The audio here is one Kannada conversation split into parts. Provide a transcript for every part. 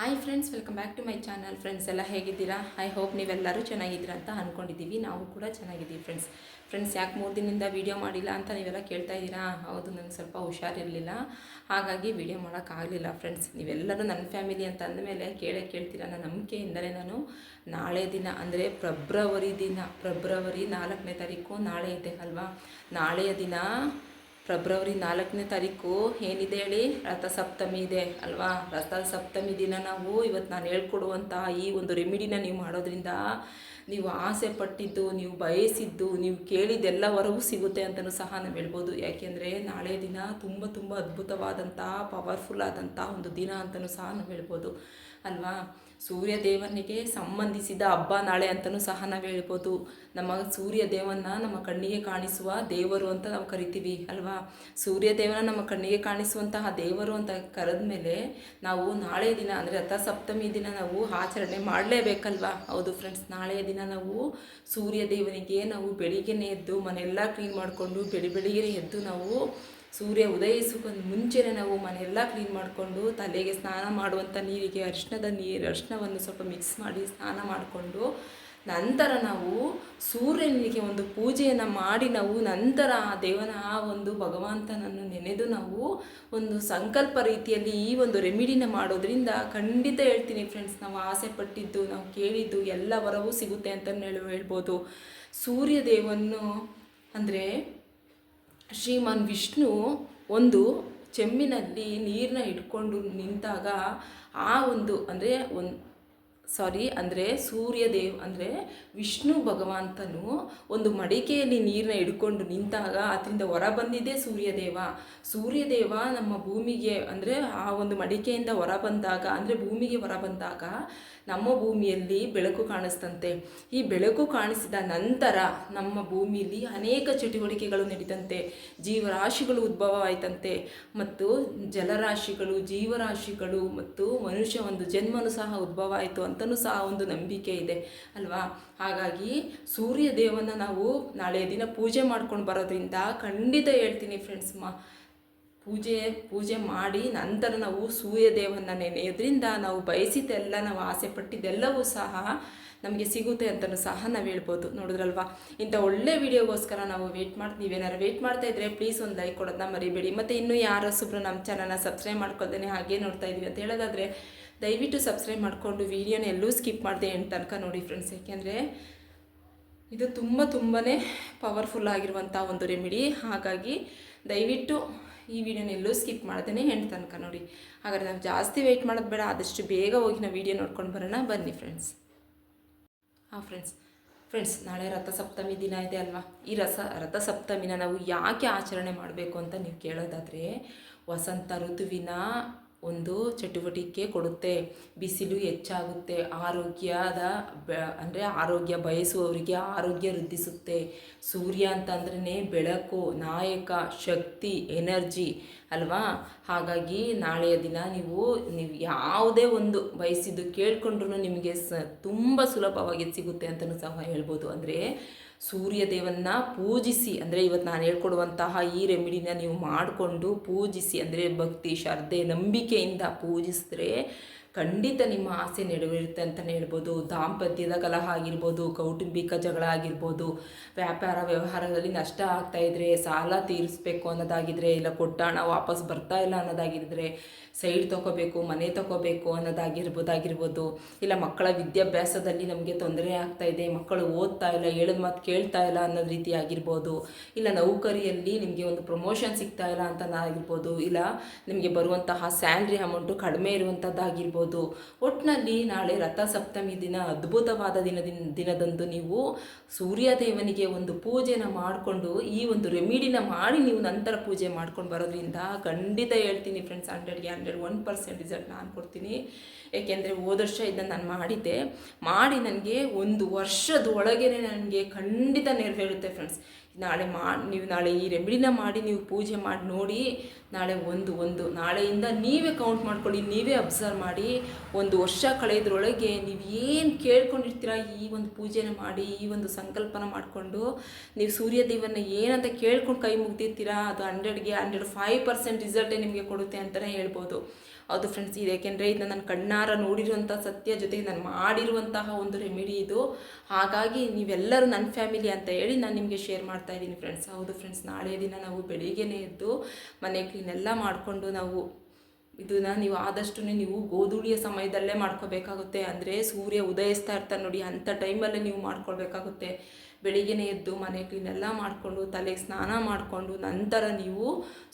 Hi friends welcome back to my channel friends ಎಲ್ಲ ಹೇಗಿದ್ದೀರಾ? ಐ ಹೋಪ್ ನೀವೆಲ್ಲರೂ ಚೆನ್ನಾಗಿದ್ದೀರಾ ಅಂತ ಅಂದ್ಕೊಂಡಿದ್ದೀವಿ ನಾವು ಕೂಡ ಚೆನ್ನಾಗಿದ್ದೀವಿ ಫ್ರೆಂಡ್ಸ್ ಫ್ರೆಂಡ್ಸ್ ಯಾಕೆ ಮೂರು ದಿನದಿಂದ ವೀಡಿಯೋ ಮಾಡಿಲ್ಲ ಅಂತ ನೀವೆಲ್ಲ ಕೇಳ್ತಾ ಇದ್ದೀರಾ? ಹೌದು ನನಗೆ ಸ್ವಲ್ಪ ಹುಷಾರಿರಲಿಲ್ಲ. ಹಾಗಾಗಿ ವೀಡಿಯೋ ಮಾಡೋಕ್ಕಾಗಲಿಲ್ಲ ಫ್ರೆಂಡ್ಸ್ ನೀವೆಲ್ಲರೂ ನನ್ನ ಫ್ಯಾಮಿಲಿ ಅಂತ ಅಂದಮೇಲೆ ಕೇಳೇ ಕೇಳ್ತೀರಾ? ನನ್ನ ನಂಬಿಕೆಯಿಂದಲೇ ನಾನು ನಾಳೆ ದಿನ, ಅಂದರೆ ಫೆಬ್ರವರಿ ದಿನ ಫೆಬ್ರವರಿ ನಾಲ್ಕನೇ ತಾರೀಕು ನಾಳೆ ಇದೆ ಅಲ್ವಾ? ನಾಳೆಯ ದಿನ ಫೆಬ್ರವರಿ ನಾಲ್ಕನೇ ತಾರೀಕು ಏನಿದೆ ಹೇಳಿ? ರಥಸಪ್ತಮಿ ಇದೆ ಅಲ್ವಾ? ರಥಸಪ್ತಮಿ ದಿನ ನಾವು ಇವತ್ತು ನಾನು ಹೇಳ್ಕೊಡುವಂತಹ ಈ ಒಂದು ರೆಮಿಡಿನ ನೀವು ಮಾಡೋದ್ರಿಂದ ನೀವು ಆಸೆ ಪಟ್ಟಿದ್ದು, ನೀವು ಬಯಸಿದ್ದು, ನೀವು ಕೇಳಿದ್ದೆಲ್ಲವರೆಗೂ ಸಿಗುತ್ತೆ ಅಂತಲೂ ಸಹ ನಾವು ಹೇಳ್ಬೋದು. ಯಾಕೆಂದರೆ ನಾಳೆ ದಿನ ತುಂಬ ತುಂಬ ಅದ್ಭುತವಾದಂತಹ ಪವರ್ಫುಲ್ ಆದಂತಹ ಒಂದು ದಿನ ಅಂತಲೂ ಸಹ ನಾವು ಹೇಳ್ಬೋದು. ಅಲ್ವಾ? ಸೂರ್ಯ ದೇವನಿಗೆ ಸಂಬಂಧಿಸಿದ ಹಬ್ಬ, ನಾಳೆ ಅಂತಲೂ ಸಹ ನಾವು ಹೇಳ್ಬೋದು. ನಮ್ಮ ಸೂರ್ಯ ದೇವನ ನಮ್ಮ ಕಣ್ಣಿಗೆ ಕಾಣಿಸುವ ದೇವರು ಅಂತ ನಾವು ಕರಿತೀವಿ, ಅಲ್ವಾ? ಸೂರ್ಯ ದೇವನ ನಮ್ಮ ಕಣ್ಣಿಗೆ ಕಾಣಿಸುವಂತಹ ದೇವರು ಅಂತ ಕರೆದ ಮೇಲೆ ನಾವು ನಾಳೆ ದಿನ, ಅಂದರೆ ರಥಸಪ್ತಮಿ ದಿನ ನಾವು ಆಚರಣೆ ಮಾಡಲೇಬೇಕಲ್ವಾ? ಹೌದು ಫ್ರೆಂಡ್ಸ್ ನಾಳೆಯ ದಿನ ನಾವು ಸೂರ್ಯ ದೇವನಿಗೆ ನಾವು ಬೆಳಿಗ್ಗೆನೇ ಎದ್ದು ಮನೆಯೆಲ್ಲ ಕ್ಲೀನ್ ಮಾಡಿಕೊಂಡು ಬೆಳಿ ಬೆಳಿಗ್ಗೆ ಎದ್ದು ನಾವು ಸೂರ್ಯ ಉದಯಿಸೋಕ್ಕೊಂದು ಮುಂಚೆನೇ ನಾವು ಮನೆಯೆಲ್ಲ ಕ್ಲೀನ್ ಮಾಡಿಕೊಂಡು ತಲೆಗೆ ಸ್ನಾನ ಮಾಡುವಂಥ ನೀರಿಗೆ, ಅರಿಶಿಣದ ನೀರು, ಅರಿಶಿಣವನ್ನು ಸ್ವಲ್ಪ ಮಿಕ್ಸ್ ಮಾಡಿ ಸ್ನಾನ ಮಾಡಿಕೊಂಡು ನಂತರ ನಾವು ಸೂರ್ಯನಿಗೆ ಒಂದು ಪೂಜೆಯನ್ನು ಮಾಡಿ ನಾವು ನಂತರ ಆ ದೇವನ ಆ ಒಂದು ಭಗವಂತನನ್ನು ನೆನೆದು ನಾವು ಒಂದು ಸಂಕಲ್ಪ ರೀತಿಯಲ್ಲಿ ಈ ಒಂದು ರೆಮಿಡಿನ ಮಾಡೋದ್ರಿಂದ ಖಂಡಿತ ಹೇಳ್ತೀನಿ ಫ್ರೆಂಡ್ಸ್ ನಾವು ಆಸೆ ಪಟ್ಟಿದ್ದು, ನಾವು ಕೇಳಿದ್ದು ಎಲ್ಲ ವರವೂ ಸಿಗುತ್ತೆ ಅಂತ ಹೇಳಿ ಹೇಳ್ಬೋದು. ಸೂರ್ಯ ದೇವನ್ನು ಅಂದರೆ ಶ್ರೀಮಾನ್ ವಿಷ್ಣು ಒಂದು ಚೆಮ್ಮಿನಲ್ಲಿ ನೀರನ್ನ ಇಟ್ಕೊಂಡು ನಿಂತಾಗ ಆ ಒಂದು ಅಂದರೆ ಒಂದು ಸಾರಿ, ಅಂದರೆ ಸೂರ್ಯದೇವ್ ಅಂದರೆ ವಿಷ್ಣು ಭಗವಂತನು ಒಂದು ಮಡಿಕೆಯಲ್ಲಿ ನೀರನ್ನ ಹಿಡ್ಕೊಂಡು ನಿಂತಾಗ ಅದರಿಂದ ಹೊರ ಬಂದಿದ್ದೇ ಸೂರ್ಯದೇವ ಸೂರ್ಯದೇವ ನಮ್ಮ ಭೂಮಿಗೆ, ಅಂದರೆ ಆ ಒಂದು ಮಡಿಕೆಯಿಂದ ಹೊರ ಬಂದಾಗ, ಅಂದರೆ ಭೂಮಿಗೆ ಹೊರ ಬಂದಾಗ ನಮ್ಮ ಭೂಮಿಯಲ್ಲಿ ಬೆಳಕು ಕಾಣಿಸ್ತಂತೆ. ಈ ಬೆಳಕು ಕಾಣಿಸಿದ ನಂತರ ನಮ್ಮ ಭೂಮಿಯಲ್ಲಿ ಅನೇಕ ಚಟುವಟಿಕೆಗಳು ನಡೀತಂತೆ. ಜೀವರಾಶಿಗಳು ಉದ್ಭವ ಆಯ್ತಂತೆ ಮತ್ತು ಜಲರಾಶಿಗಳು, ಜೀವರಾಶಿಗಳು ಮತ್ತು ಮನುಷ್ಯ ಒಂದು ಜನ್ಮನು ಸಹ ಉದ್ಭವ ಆಯಿತು ಅಂತಲೂ ಸಹ ಒಂದು ನಂಬಿಕೆ ಇದೆ, ಅಲ್ವಾ? ಹಾಗಾಗಿ ಸೂರ್ಯ ದೇವನ ನಾವು ನಾಳೆ ದಿನ ಪೂಜೆ ಮಾಡ್ಕೊಂಡು ಬರೋದ್ರಿಂದ ಖಂಡಿತ ಹೇಳ್ತೀನಿ ಫ್ರೆಂಡ್ಸ್ ಮಾ. ಪೂಜೆ ಪೂಜೆ ಮಾಡಿ ನಂತರ ನಾವು ಸೂರ್ಯದೇವನ ನೆನೆಯೋದ್ರಿಂದ ನಾವು ಬಯಸಿದ್ದೆಲ್ಲ, ನಾವು ಆಸೆ ಪಟ್ಟಿದ್ದೆಲ್ಲವೂ ಸಹ ನಮಗೆ ಸಿಗುತ್ತೆ ಅಂತಲೂ ಸಹ ನಾವು ಹೇಳ್ಬೋದು, ನೋಡಿದ್ರಲ್ವಾ? ಇಂಥ ಒಳ್ಳೆ ವಿಡಿಯೋಗೋಸ್ಕರ ನಾವು ವೇಟ್ ಮಾಡಿ, ನೀವೇನಾರು ವೇಟ್ ಮಾಡ್ತಾ ಇದ್ರೆ ಪ್ಲೀಸ್ ಒಂದು ಲೈಕ್ ಕೊಡೋದನ್ನ ಮರಿಬೇಡಿ. ಮತ್ತು ಇನ್ನೂ ಯಾರು ಸುಬ್ರು ನಮ್ಮ ಚಾನಲ್ನ ಸಬ್ಸ್ಕ್ರೈಬ್ ಮಾಡ್ಕೊಳ್ತಾನೆ ಹಾಗೆ ನೋಡ್ತಾ ಇದ್ದೀವಿ ಅಂತ ಹೇಳೋದಾದರೆ ದಯವಿಟ್ಟು ಸಬ್ಸ್ಕ್ರೈಬ್ ಮಾಡಿಕೊಂಡು ವೀಡಿಯೋನ ಎಲ್ಲೂ ಸ್ಕಿಪ್ ಮಾಡಿದೆ ಎಂಟು ತನಕ ನೋಡಿ ಫ್ರೆಂಡ್ಸ್ ಯಾಕೆಂದರೆ ಇದು ತುಂಬ ತುಂಬಾ ಪವರ್ಫುಲ್ ಆಗಿರುವಂಥ ಒಂದು ರೆಮಿಡಿ ಹಾಗಾಗಿ ದಯವಿಟ್ಟು ಈ ವಿಡಿಯೋನ ಎಲ್ಲೂ ಸ್ಕಿಪ್ ಮಾಡ್ದೇ ಎಂಟು ತನಕ ನೋಡಿ. ಹಾಗಾದ್ರೆ ನಾವು ಜಾಸ್ತಿ ವೆಯ್ಟ್ ಮಾಡೋದು ಬೇಡ, ಆದಷ್ಟು ಬೇಗ ಹೋಗಿ ನಾವು ವೀಡಿಯೋ ನೋಡ್ಕೊಂಡು ಬರೋಣ. ಬನ್ನಿ ಫ್ರೆಂಡ್ಸ್ ಹಾಂ ಫ್ರೆಂಡ್ಸ್ ಫ್ರೆಂಡ್ಸ್ ನಾಳೆ ರಥಸಪ್ತಮಿ ದಿನ ಇದೆ ಅಲ್ವಾ? ಈ ರಸ, ರಥಸಪ್ತಮಿನ ನಾವು ಯಾಕೆ ಆಚರಣೆ ಮಾಡಬೇಕು ಅಂತ ನೀವು ಕೇಳೋದಾದರೆ, ವಸಂತ ಋತುವಿನ ಒಂದು ಚಟುವಟಿಕೆ ಕೊಡುತ್ತೆ. ಬಿಸಿಲು ಹೆಚ್ಚಾಗುತ್ತೆ. ಆರೋಗ್ಯದ ಬ, ಅಂದರೆ ಆರೋಗ್ಯ ಬಯಸುವವರಿಗೆ ಆರೋಗ್ಯ ವೃದ್ಧಿಸುತ್ತೆ. ಸೂರ್ಯ ಅಂತಂದ್ರೆ ಬೆಳಕು, ನಾಯಕ, ಶಕ್ತಿ, ಎನರ್ಜಿ. ಅಲ್ವಾ? ಹಾಗಾಗಿ ನಾಳೆಯ ದಿನ ನೀವು ನೀವು ಯಾವುದೇ ಒಂದು ಬಯಸಿದ್ದು ಕೇಳ್ಕೊಂಡ್ರೂ ನಿಮಗೆ ಸ, ತುಂಬ ಸುಲಭವಾಗಿ ಸಿಗುತ್ತೆ ಅಂತಲೂ ಸಹ ಹೇಳ್ಬೋದು. ಅಂದರೆ ಸೂರ್ಯದೇವನ್ನ ಪೂಜಿಸಿ, ಅಂದರೆ ಇವತ್ತು ನಾನು ಹೇಳ್ಕೊಡುವಂತಹ ಈ ರೆಮಿಡಿನ ನೀವು ಮಾಡಿಕೊಂಡು ಪೂಜಿಸಿ, ಅಂದರೆ ಭಕ್ತಿ, ಶ್ರದ್ಧೆ, ನಂಬಿಕೆಯಿಂದ ಪೂಜಿಸಿದ್ರೆ ಖಂಡಿತ ನಿಮ್ಮ ಆಸೆ ನೆರವೇರುತ್ತೆ ಅಂತಲೇ ಹೇಳ್ಬೋದು. ದಾಂಪತ್ಯದ ಕಲಹ ಆಗಿರ್ಬೋದು, ಕೌಟುಂಬಿಕ ಜಗಳ ಆಗಿರ್ಬೋದು, ವ್ಯಾಪಾರ ವ್ಯವಹಾರದಲ್ಲಿ ನಷ್ಟ ಆಗ್ತಾ ಇದ್ರೆ, ಸಾಲ ತೀರಿಸ್ಬೇಕು ಅನ್ನೋದಾಗಿದ್ರೆ, ಇಲ್ಲ ಕೊಟ್ಟ ಹಣ ವಾಪಸ್ ಬರ್ತಾ ಇಲ್ಲ ಅನ್ನೋದಾಗಿದ್ರೆ, ಸೈಡ್ ತಗೋಬೇಕು ಮನೆ ತೊಗೋಬೇಕು ಅನ್ನೋದಾಗಿರ್ಬೋದಾಗಿರ್ಬೋದು. ಇಲ್ಲ ಮಕ್ಕಳ ವಿದ್ಯಾಭ್ಯಾಸದಲ್ಲಿ ನಮಗೆ ತೊಂದರೆ ಆಗ್ತಾ ಇದೆ, ಮಕ್ಕಳು ಓದ್ತಾ ಇಲ್ಲ, ಹೇಳಿದ ಮಾತು ಕೇಳ್ತಾ ಇಲ್ಲ ಅನ್ನೋದು ರೀತಿ ಆಗಿರ್ಬೋದು. ಇಲ್ಲ ನೌಕರಿಯಲ್ಲಿ ನಿಮಗೆ ಒಂದು ಪ್ರಮೋಷನ್ ಸಿಗ್ತಾ ಇಲ್ಲ ಅಂತ ಆಗಿರ್ಬೋದು ಇಲ್ಲ ನಿಮಗೆ ಬರುವಂತಹ ಸ್ಯಾಲ್ರಿ ಅಮೌಂಟು ಕಡಿಮೆ ಇರುವಂಥದ್ದಾಗಿರ್ಬೋದು ಒಟ್ಟಿನಲ್ಲಿ ನಾಳೆ ರಥಸಪ್ತಮಿ ದಿನ, ಅದ್ಭುತವಾದ ದಿನದಿನ ದಿನದಂದು ನೀವು ಸೂರ್ಯದೇವನಿಗೆ ಒಂದು ಪೂಜೆನ ಮಾಡಿಕೊಂಡು, ಈ ಒಂದು ರೆಮಿಡಿನ ಮಾಡಿ ನೀವು ನಂತರ ಪೂಜೆ ಮಾಡ್ಕೊಂಡು ಬರೋದ್ರಿಂದ ಖಂಡಿತ ಹೇಳ್ತೀನಿ ಫ್ರೆಂಡ್ಸ್ ಹಂಡ್ರೆಡ್ಗೆ ಹಂಡ್ರೆಡ್ ಒನ್ ಪರ್ಸೆಂಟ್ ರಿಸಲ್ಟ್ ನಾನು ಕೊಡ್ತೀನಿ. ಏಕೆಂದರೆ ಹೋದ ವರ್ಷ ಇದನ್ನು ನಾನು ಮಾಡಿದ್ದೆ. ಮಾಡಿ ನನಗೆ ಒಂದು ವರ್ಷದ ಒಳಗೇ ನನಗೆ ಖಂಡಿತ ನೆರವೇರುತ್ತೆ ಫ್ರೆಂಡ್ಸ್ ನಾಳೆ ಮಾ, ನೀವು ನಾಳೆ ಈ ರೆಮಿಡಿನ ಮಾಡಿ ನೀವು ಪೂಜೆ ಮಾಡಿ ನೋಡಿ, ನಾಳೆ ಒಂದು ಒಂದು. ನಾಳೆಯಿಂದ ನೀವೇ ಕೌಂಟ್ ಮಾಡ್ಕೊಳ್ಳಿ, ನೀವೇ ಅಬ್ಸರ್ವ್ ಮಾಡಿ. ಒಂದು ವರ್ಷ ಕಳೆಯೋದ್ರೊಳಗೆ ನೀವು ಏನು ಕೇಳ್ಕೊಂಡಿರ್ತೀರ ಈ ಒಂದು ಪೂಜೆನ ಮಾಡಿ, ಈ ಒಂದು ಸಂಕಲ್ಪನ ಮಾಡಿಕೊಂಡು, ನೀವು ಸೂರ್ಯ ದೇವನ ಏನಂತ ಕೇಳ್ಕೊಂಡು ಕೈ ಮುಗ್ದಿರ್ತೀರಾ? ಅದು ಹಂಡ್ರೆಡ್ಗೆ ಹಂಡ್ರೆಡ್ ಫೈವ್ ಪರ್ಸೆಂಟ್ ರಿಸಲ್ಟೇ ನಿಮಗೆ ಕೊಡುತ್ತೆ ಅಂತಲೇ ಹೇಳ್ಬೋದು. ಹೌದು ಫ್ರೆಂಡ್ಸ್ ಇದು ಏಕೆಂದರೆ ಇದನ್ನ ನನ್ನ ಕಣ್ಣಾರ ನೋಡಿರುವಂಥ ಸತ್ಯ ಜೊತೆಗೆ ನಾನು ಮಾಡಿರುವಂತಹ ಒಂದು ರೆಮಿಡಿ ಇದು. ಹಾಗಾಗಿ ನೀವೆಲ್ಲರೂ ನನ್ನ ಫ್ಯಾಮಿಲಿ ಅಂತ ಹೇಳಿ ನಾನು ನಿಮಗೆ ಶೇರ್ ಮಾಡ್ತಾ ಇದ್ದೀನಿ ಫ್ರೆಂಡ್ಸ್ ಹೌದು ಫ್ರೆಂಡ್ಸ್ ನಾಳೆ ದಿನ ನಾವು ಬೆಳಿಗ್ಗೆನೇ ಎದ್ದು ಮನೆ ಕ್ಲೀನೆಲ್ಲ ಮಾಡಿಕೊಂಡು ನಾವು ಇದನ್ನ ನೀವು ಆದಷ್ಟು ನೀವು ಗೋಧೂಳಿಯ ಸಮಯದಲ್ಲೇ ಮಾಡ್ಕೋಬೇಕಾಗುತ್ತೆ. ಅಂದರೆ ಸೂರ್ಯ ಉದಯಿಸ್ತಾ ಇರ್ತಾರೆ ನೋಡಿ ಅಂಥ ಟೈಮಲ್ಲೇ ನೀವು ಮಾಡ್ಕೊಳ್ಬೇಕಾಗುತ್ತೆ. ಬೆಳಿಗ್ಗೆನೇ ಎದ್ದು ಮನೆ ಕ್ಲೀನೆಲ್ಲ ಮಾಡಿಕೊಂಡು, ತಲೆಗೆ ಸ್ನಾನ ಮಾಡಿಕೊಂಡು, ನಂತರ ನೀವು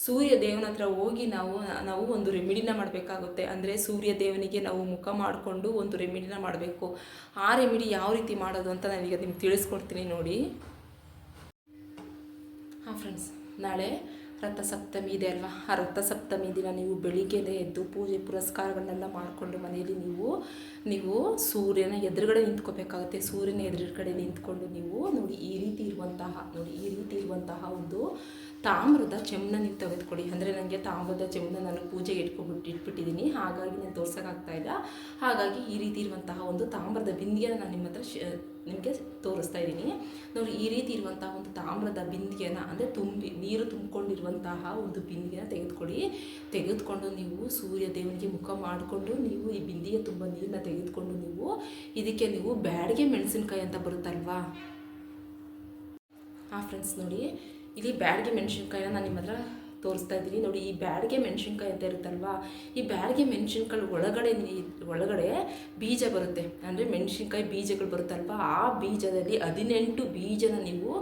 ಸೂರ್ಯ ದೇವನ ಹತ್ರ ಹೋಗಿ ನಾವು ನಾವು ಒಂದು ರೆಮಿಡಿನ ಮಾಡಬೇಕಾಗುತ್ತೆ. ಅಂದರೆ ಸೂರ್ಯ ದೇವನಿಗೆ ನಾವು ಮುಖ ಮಾಡಿಕೊಂಡು ಒಂದು ರೆಮಿಡಿನ ಮಾಡಬೇಕು. ಆ ರೆಮಿಡಿ ಯಾವ ರೀತಿ ಮಾಡೋದು ಅಂತ ನಾನೀಗ ನಿಮ್ಗೆ ತಿಳಿಸ್ಕೊಡ್ತೀನಿ ನೋಡಿ. ಹಾಂ ಫ್ರೆಂಡ್ಸ್ ನಾಳೆ ರಥಸಪ್ತಮಿ ಇದೆ ಅಲ್ವಾ? ಆ ರಥಸಪ್ತಮಿ ದಿನ ನೀವು ಬೆಳಿಗ್ಗೆನೇ ಎದ್ದು ಪೂಜೆ ಪುರಸ್ಕಾರಗಳನ್ನೆಲ್ಲ ಮಾಡಿಕೊಂಡು ಮನೆಯಲ್ಲಿ ನೀವು ನೀವು ಸೂರ್ಯನ ಎದುರುಗಡೆ ನಿಂತ್ಕೋಬೇಕಾಗುತ್ತೆ. ಸೂರ್ಯನ ಎದುರುಗಡೆ ನಿಂತ್ಕೊಂಡು ನೀವು ನೋಡಿ ಈ ರೀತಿ ಇರುವಂತಹ, ನೋಡಿ ಈ ರೀತಿ ಇರುವಂತಹ ಒಂದು ತಾಮ್ರದ ಚೆಮ್ಮನ ನೀವು ತೆಗೆದುಕೊಡಿ ಅಂದರೆ ನನಗೆ ತಾಮ್ರದ ಚೆಮ್ಮನ ನಾನು ಪೂಜೆಗೆ ಇಟ್ಕೊಬಿಟ್ಟು ಇಟ್ಬಿಟ್ಟಿದ್ದೀನಿ ಹಾಗಾಗಿ ನಾನು ತೋರ್ಸೋಕ್ಕಾಗ್ತಾ ಇಲ್ಲ. ಹಾಗಾಗಿ ಈ ರೀತಿ ಇರುವಂತಹ ಒಂದು ತಾಮ್ರದ ಬಿಂದಿಗೆನ ನಾನು ನಿಮ್ಮ ಹತ್ರ ಶ ನಿಮಗೆ ತೋರಿಸ್ತಾ ಇದ್ದೀನಿ. ನೋಡಿ, ಈ ರೀತಿ ಇರುವಂತಹ ಒಂದು ತಾಮ್ರದ ಬಿಂದಿಗೆನ ಅಂದರೆ ತುಂಬಿ ನೀರು ತುಂಬಿಕೊಂಡಿರುವಂತಹ ಒಂದು ಬಿಂದಿಗೆನ ತೆಗೆದುಕೊಡಿ ತೆಗೆದುಕೊಂಡು ನೀವು ಸೂರ್ಯ ದೇವನಿಗೆ ಮುಖ ಮಾಡಿಕೊಂಡು ನೀವು ಈ ಬಿಂದಿಗೆ ತುಂಬ ನೀರನ್ನ ತೆಗೆದುಕೊಂಡು ನೀವು ಇದಕ್ಕೆ ನೀವು ಬ್ಯಾಡಿಗೆ ಮೆಣಸಿನ್ಕಾಯಿ ಅಂತ ಬರುತ್ತಲ್ವಾ? ಹಾಂ ಫ್ರೆಂಡ್ಸ್ ನೋಡಿ ಇಲ್ಲಿ ಬ್ಯಾಡಿಗೆ ಮೆಣಸಿನ್ಕಾಯಿನ ನಾನು ನಿಮ್ಮ ಹತ್ರ ತೋರಿಸ್ತಾ ಇದ್ದೀನಿ. ನೋಡಿ, ಈ ಬ್ಯಾಡಿಗೆ ಮೆಣಸಿನ್ಕಾಯಿ ಅಂತ ಇರುತ್ತಲ್ವಾ, ಈ ಬ್ಯಾಡ್ಗೆ ಮೆಣಸಿನ್ಕಾಯಿ ಒಳಗಡೆ ಒಳಗಡೆ ಬೀಜ ಬರುತ್ತೆ. ಅಂದರೆ ಮೆಣಸಿನ್ಕಾಯಿ ಬೀಜಗಳು ಬರುತ್ತಲ್ವಾ, ಆ ಬೀಜದಲ್ಲಿ ಹದಿನೆಂಟು ಬೀಜನ ನೀವು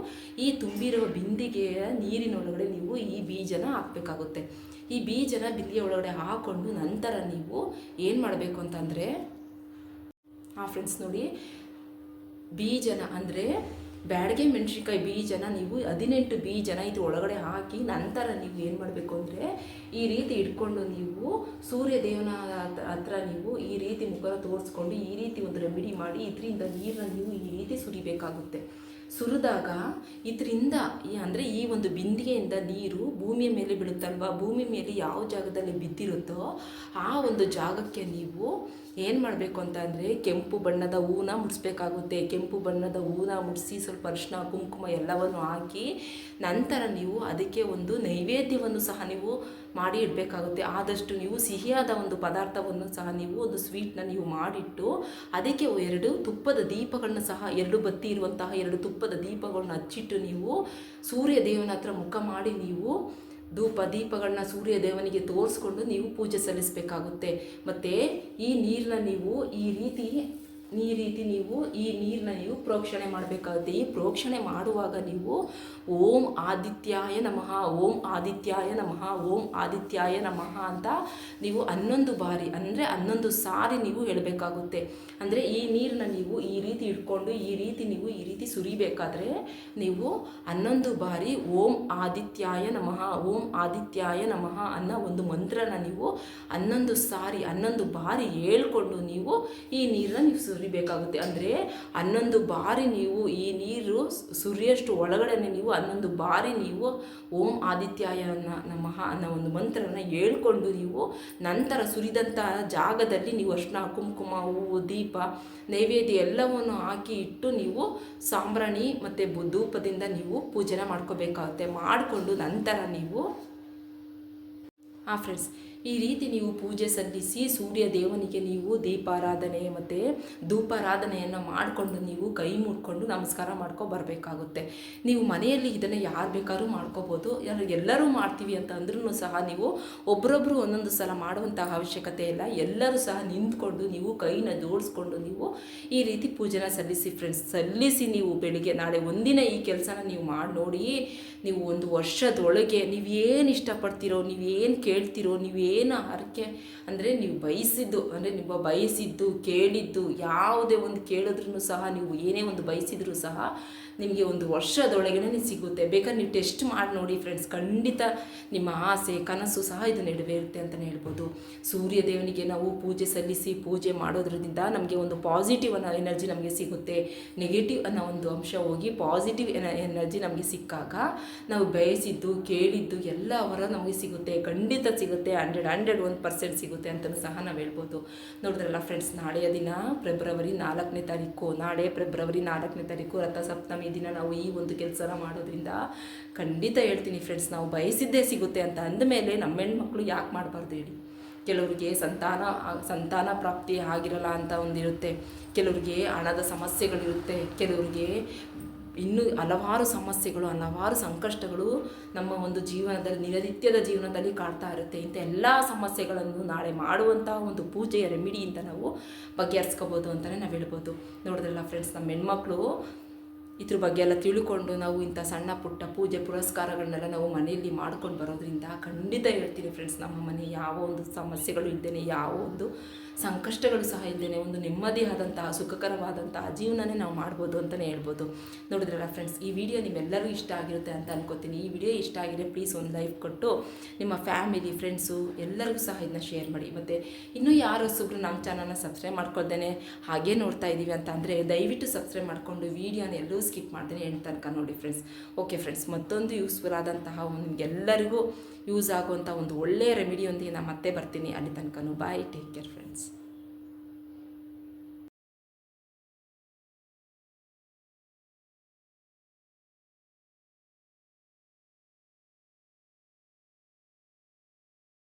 ಈ ತುಂಬಿರುವ ಬಿಂದಿಗೆಯ ನೀರಿನ ಒಳಗಡೆ ನೀವು ಈ ಬೀಜನ ಹಾಕಬೇಕಾಗುತ್ತೆ. ಈ ಬೀಜನ ಬಿಂದಿಗೆ ಒಳಗಡೆ ಹಾಕ್ಕೊಂಡು ನಂತರ ನೀವು ಏನು ಮಾಡಬೇಕು ಅಂತಂದರೆ ಹಾಂ ಫ್ರೆಂಡ್ಸ್ ನೋಡಿ, ಬೀಜನ ಅಂದರೆ ಬ್ಯಾಡಗೆ ಮೆಣಸಿನ್ಕಾಯಿ ಬೀಜನ ನೀವು ಹದಿನೆಂಟು ಬೀಜನ ಇದು ಒಳಗಡೆ ಹಾಕಿ ನಂತರ ನೀವು ಏನು ಮಾಡಬೇಕು ಅಂದರೆ ಈ ರೀತಿ ಇಟ್ಕೊಂಡು ನೀವು ಸೂರ್ಯ ದೇವನ ಹತ್ರ- ನೀವು ಈ ರೀತಿ ಮುಖನ ತೋರಿಸ್ಕೊಂಡು ಈ ರೀತಿ ಒಂದು ರೆಮಿಡಿ ಮಾಡಿ ಇದರಿಂದ ನೀರನ್ನ ನೀವು ಈ ರೀತಿ ಸುರಿಬೇಕಾಗುತ್ತೆ. ಸುರಿದಾಗ ಇದರಿಂದ ಅಂದರೆ ಈ ಒಂದು ಬಿಂದಿಗೆಯಿಂದ ನೀರು ಭೂಮಿಯ ಮೇಲೆ ಬೀಳುತ್ತಲ್ವಾ? ಭೂಮಿ ಮೇಲೆ ಯಾವ ಜಾಗದಲ್ಲಿ ಬಿದ್ದಿರುತ್ತೋ ಆ ಒಂದು ಜಾಗಕ್ಕೆ ನೀವು ಏನು ಮಾಡಬೇಕು ಅಂತ ಅಂದರೆ ಕೆಂಪು ಬಣ್ಣದ ಹೂನ ಮುಡಿಸ್ಬೇಕಾಗುತ್ತೆ. ಕೆಂಪು ಬಣ್ಣದ ಹೂನ ಮುಡಿಸಿ ಸ್ವಲ್ಪ ಅರಿಶಿನ ಕುಂಕುಮ ಎಲ್ಲವನ್ನು ಹಾಕಿ ನಂತರ ನೀವು ಅದಕ್ಕೆ ಒಂದು ನೈವೇದ್ಯವನ್ನು ಸಹ ನೀವು ಮಾಡಿ ಇಡಬೇಕಾಗುತ್ತೆ. ಆದಷ್ಟು ನೀವು ಸಿಹಿಯಾದ ಒಂದು ಪದಾರ್ಥವನ್ನು ಸಹ ನೀವು ಒಂದು ಸ್ವೀಟ್ನ ನೀವು ಮಾಡಿಟ್ಟು ಅದಕ್ಕೆ ಎರಡು ತುಪ್ಪದ ದೀಪಗಳನ್ನ ಸಹ, ಎರಡು ಬತ್ತಿ ಇರುವಂತಹ ಎರಡು ತುಪ್ಪದ ದೀಪಗಳನ್ನ ಹಚ್ಚಿಟ್ಟು ನೀವು ಸೂರ್ಯ ದೇವನ ಹತ್ರ ಮುಖ ಮಾಡಿ ನೀವು ಧೂಪ ದೀಪಗಳನ್ನ ಸೂರ್ಯ ದೇವನಿಗೆ ತೋರಿಸ್ಕೊಂಡು ನೀವು ಪೂಜೆ ಸಲ್ಲಿಸಬೇಕಾಗುತ್ತೆ. ಮತ್ತು ಈ ನೀರನ್ನ ನೀವು ಈ ರೀತಿ ಈ ರೀತಿ ನೀವು ಈ ನೀರನ್ನ ನೀವು ಪ್ರೋಕ್ಷಣೆ ಮಾಡಬೇಕಾಗುತ್ತೆ. ಈ ಪ್ರೋಕ್ಷಣೆ ಮಾಡುವಾಗ ನೀವು ಓಂ ಆದಿತ್ಯಾಯ ನಮಃ, ಓಂ ಆದಿತ್ಯಾಯ ನಮಃ, ಓಂ ಆದಿತ್ಯಾಯ ನಮಃ ಅಂತ ನೀವು ಹನ್ನೊಂದು ಬಾರಿ, ಅಂದರೆ ಹನ್ನೊಂದು ಸಾರಿ ನೀವು ಹೇಳಬೇಕಾಗುತ್ತೆ. ಅಂದರೆ ಈ ನೀರನ್ನ ನೀವು ಈ ರೀತಿ ಇಟ್ಕೊಂಡು, ಈ ರೀತಿ ನೀವು ಈ ರೀತಿ ಸುರಿಬೇಕಾದ್ರೆ ನೀವು ಹನ್ನೊಂದು ಬಾರಿ ಓಂ ಆದಿತ್ಯಾಯ ನಮಃ, ಓಂ ಆದಿತ್ಯಾಯ ನಮಃ ಅನ್ನೋ ಒಂದು ಮಂತ್ರನ ನೀವು ಹನ್ನೊಂದು ಸಾರಿ, ಹನ್ನೊಂದು ಬಾರಿ ಹೇಳ್ಕೊಂಡು ನೀವು ಈ ನೀರನ್ನ ನೀವು ಸುರಿಬೇಕಾಗುತ್ತೆ. ಅಂದರೆ ಹನ್ನೊಂದು ಬಾರಿ ನೀವು ಈ ನೀರು ಸುರಿಯಷ್ಟು ಒಳಗಡೆನೆ ನೀವು ಹನ್ನೊಂದು ಬಾರಿ ನೀವು ಓಂ ಆದಿತ್ಯಾಯ ನ- ನಮಃ ಅನ್ನೋ ಒಂದು ಮಂತ್ರವನ್ನು ಹೇಳ್ಕೊಂಡು ನೀವು ನಂತರ ಸುರಿದಂಥ ಜಾಗದಲ್ಲಿ ನೀವು ಅರ್ಶಿನ ಕುಂಕುಮ, ಹೂವು, ದೀಪ, ನೈವೇದ್ಯ ಎಲ್ಲವನ್ನು ಹಾಕಿ ಇಟ್ಟು ನೀವು ಸಾಂಬ್ರಾಣಿ ಮತ್ತು ಧೂಪದಿಂದ ನೀವು ಪೂಜೆನ ಮಾಡ್ಕೋಬೇಕಾಗುತ್ತೆ. ಮಾಡಿಕೊಂಡು ನಂತರ ನೀವು ಹಾಂ ಫ್ರೆಂಡ್ಸ್ ಈ ರೀತಿ ನೀವು ಪೂಜೆ ಸಲ್ಲಿಸಿ ಸೂರ್ಯ ದೇವನಿಗೆ ನೀವು ದೀಪಾರಾಧನೆ ಮತ್ತು ಧೂಪಾರಾಧನೆಯನ್ನು ಮಾಡಿಕೊಂಡು ನೀವು ಕೈ ಮುಟ್ಕೊಂಡು ನಮಸ್ಕಾರ ಮಾಡ್ಕೊ ಬರಬೇಕಾಗುತ್ತೆ. ನೀವು ಮನೆಯಲ್ಲಿ ಇದನ್ನು ಯಾರು ಬೇಕಾದ್ರೂ ಮಾಡ್ಕೋಬೋದು. ಎಲ್ಲರೂ ಮಾಡ್ತೀವಿ ಅಂತ ಅಂದ್ರೂ ಸಹ ನೀವು ಒಬ್ಬರೊಬ್ಬರು ಒಂದೊಂದು ಸಲ ಮಾಡುವಂತಹ ಅವಶ್ಯಕತೆ ಇಲ್ಲ. ಎಲ್ಲರೂ ಸಹ ನಿಂತ್ಕೊಂಡು ನೀವು ಕೈನ ಜೋಡಿಸ್ಕೊಂಡು ನೀವು ಈ ರೀತಿ ಪೂಜೆನ ಸಲ್ಲಿಸಿ ಫ್ರೆಂಡ್ಸ್ ಸಲ್ಲಿಸಿ ನೀವು ಬೆಳಿಗ್ಗೆ ನಾಳೆ ಒಂದಿನ ಈ ಕೆಲಸನ ನೀವು ಮಾಡಿ ನೋಡಿ, ನೀವು ಒಂದು ವರ್ಷದೊಳಗೆ ನೀವು ಏನು ಇಷ್ಟಪಡ್ತೀರೋ ನೀವು ಏನು ಕೇಳ್ತೀರೋ, ನೀವು ಏನು ಹರಕೆ? ಅಂದರೆ ನೀವು ಬಯಸಿದ್ದು, ಅಂದರೆ ನಿಮ್ಮ ಬಯಸಿದ್ದು, ಕೇಳಿದ್ದು, ಯಾವುದೇ ಒಂದು ಕೇಳಿದ್ರೂ ಸಹ ನೀವು ಏನೇ ಒಂದು ಬಯಸಿದ್ರೂ ಸಹ ನಿಮಗೆ ಒಂದು ವರ್ಷದೊಳಗೇನೆ ಸಿಗುತ್ತೆ. ಬೇಕಾದ್ರೆ ನೀವು ಟೆಸ್ಟ್ ಮಾಡಿ ನೋಡಿ ಫ್ರೆಂಡ್ಸ್ ಖಂಡಿತ ನಿಮ್ಮ ಆಸೆ, ಕನಸು ಸಹ ಇದು ನೆರವೇರುತ್ತೆ ಅಂತಲೇ ಸೂರ್ಯ ದೇವನಿಗೆ ನಾವು ಪೂಜೆ ಸಲ್ಲಿಸಿ ಪೂಜೆ ಮಾಡೋದ್ರಿಂದ ನಮಗೆ ಒಂದು ಪಾಸಿಟಿವ್ ಅನ್ನೋ ಎನರ್ಜಿ ನಮಗೆ ಸಿಗುತ್ತೆ. ನೆಗೆಟಿವ್ ಅನ್ನೋ ಒಂದು ಅಂಶ ಹೋಗಿ ಪಾಸಿಟಿವ್ ಎನರ್ಜಿ ನಮಗೆ ಸಿಕ್ಕಾಗ ನಾವು ಬಯಸಿದ್ದು, ಕೇಳಿದ್ದು ಎಲ್ಲ ಹೊರ ನಮಗೆ ಸಿಗುತ್ತೆ. ಖಂಡಿತ ಸಿಗುತ್ತೆ. ಹಂಡ್ರೆಡ್ ಹಂಡ್ರೆಡ್ ಒಂದು ಪರ್ಸೆಂಟ್ ಸಿಗುತ್ತೆ ಅಂತಲೂ ಸಹ ನಾವು ಹೇಳ್ಬೋದು. ನೋಡಿದ್ರಲ್ಲ ಫ್ರೆಂಡ್ಸ್ ನಾಳೆಯ ದಿನ ಫೆಬ್ರವರಿ ನಾಲ್ಕನೇ ತಾರೀಕು, ನಾಳೆ ಫೆಬ್ರವರಿ ನಾಲ್ಕನೇ ತಾರೀಕು ರಥಸಪ್ತಮಿ ದಿನ ನಾವು ಈ ಒಂದು ಕೆಲಸನ ಮಾಡೋದ್ರಿಂದ ಖಂಡಿತ ಹೇಳ್ತೀನಿ ಫ್ರೆಂಡ್ಸ್ ನಾವು ಬಯಸಿದ್ದೇ ಸಿಗುತ್ತೆ ಅಂತ ಅಂದಮೇಲೆ ನಮ್ಮ ಹೆಣ್ಮಕ್ಳು ಯಾಕೆ ಮಾಡಬಾರ್ದು ಹೇಳಿ. ಕೆಲವರಿಗೆ ಸಂತಾನ ಸಂತಾನ ಪ್ರಾಪ್ತಿ ಆಗಿರಲ್ಲ ಅಂತ ಒಂದಿರುತ್ತೆ. ಕೆಲವರಿಗೆ ಹಣದ ಸಮಸ್ಯೆಗಳಿರುತ್ತೆ. ಕೆಲವರಿಗೆ ಇನ್ನೂ ಹಲವಾರು ಸಮಸ್ಯೆಗಳು, ಹಲವಾರು ಸಂಕಷ್ಟಗಳು ನಮ್ಮ ಒಂದು ಜೀವನದಲ್ಲಿ ನಿರನಿತ್ಯದ ಜೀವನದಲ್ಲಿ ಕಾಡ್ತಾ ಇರುತ್ತೆ. ಇಂಥ ಎಲ್ಲ ಸಮಸ್ಯೆಗಳನ್ನು ನಾಳೆ ಮಾಡುವಂಥ ಒಂದು ಪೂಜೆಯ ರೆಮಿಡಿಯಿಂದ ನಾವು ಬಗೆಹರಿಸ್ಕೋಬೋದು ಅಂತಲೇ ನಾವು ಹೇಳ್ಬೋದು. ನೋಡಿದ್ರಲ್ಲ ಫ್ರೆಂಡ್ಸ್ ನಮ್ಮ ಹೆಣ್ಮಕ್ಳು ಇದ್ರ ಬಗ್ಗೆ ಎಲ್ಲ ತಿಳ್ಕೊಂಡು ನಾವು ಇಂಥ ಸಣ್ಣ ಪುಟ್ಟ ಪೂಜೆ ಪುರಸ್ಕಾರಗಳನ್ನೆಲ್ಲ ನಾವು ಮನೆಯಲ್ಲಿ ಮಾಡ್ಕೊಂಡು ಬರೋದ್ರಿಂದ ಖಂಡಿತ ಹೇಳ್ತೀನಿ ಫ್ರೆಂಡ್ಸ್ ನಮ್ಮ ಮನೆ ಯಾವ ಒಂದು ಸಮಸ್ಯೆಗಳು ಇದ್ದೇನೆ ಯಾವ ಒಂದು ಸಂಕಷ್ಟಗಳು ಸಹ ಇದ್ದೇನೆ. ಒಂದು ನೆಮ್ಮದಿ ಆದಂತಹ ಸುಖಕರವಾದಂತಹ ಜೀವನನೇ ನಾವು ಮಾಡ್ಬೋದು ಅಂತಲೇ ಹೇಳ್ಬೋದು. ನೋಡಿದ್ರಲ್ಲ ಫ್ರೆಂಡ್ಸ್ ಈ ವಿಡಿಯೋ ನಿಮ್ಮೆಲ್ಲರಿಗೂ ಇಷ್ಟ ಆಗಿರುತ್ತೆ ಅಂತ ಅನ್ಕೋತೀನಿ. ಈ ವಿಡಿಯೋ ಇಷ್ಟ ಆಗಿದೆ ಪ್ಲೀಸ್ ಒಂದು ಲೈಕ್ ಕೊಟ್ಟು, ನಿಮ್ಮ ಫ್ಯಾಮಿಲಿ ಫ್ರೆಂಡ್ಸು ಎಲ್ಲರಿಗೂ ಸಹ ಇದನ್ನ ಶೇರ್ ಮಾಡಿ. ಮತ್ತು ಇನ್ನೂ ಯಾರು ಹೊಸಬ್ರು ನಮ್ಮ ಚಾನಲ್ನ ಸಬ್ಸ್ಕ್ರೈಬ್ ಮಾಡ್ಕೊಳ್ದೇನೆ ಹಾಗೇ ನೋಡ್ತಾ ಇದ್ದೀವಿ ಅಂತ ಅಂದರೆ ದಯವಿಟ್ಟು ಸಬ್ಸ್ಕ್ರೈಬ್ ಮಾಡಿಕೊಂಡು ವೀಡಿಯೋನ ಎಲ್ಲೂ ಸ್ಕಿಪ್ ಮಾಡ್ದೇನೆ ಎಂಡ್ ತನಕ ನೋಡಿ ಫ್ರೆಂಡ್ಸ್ ಓಕೆ ಫ್ರೆಂಡ್ಸ್ ಮತ್ತೊಂದು ಯೂಸ್ಫುಲ್ ಆದಂತಹ ನಿಮಗೆಲ್ಲರಿಗೂ ಯೂಸ್ ಆಗುವಂಥ ಒಂದು ಒಳ್ಳೆಯ ರೆಮಿಡಿಯೊಂದಿಗೆ ನಾನು ಮತ್ತೆ ಬರ್ತೀನಿ. ಅಲ್ಲಿ ತನಕ ಬಾಯ್ ಟೇಕ್ ಕೇರ್ ಫ್ರೆಂಡ್ಸ್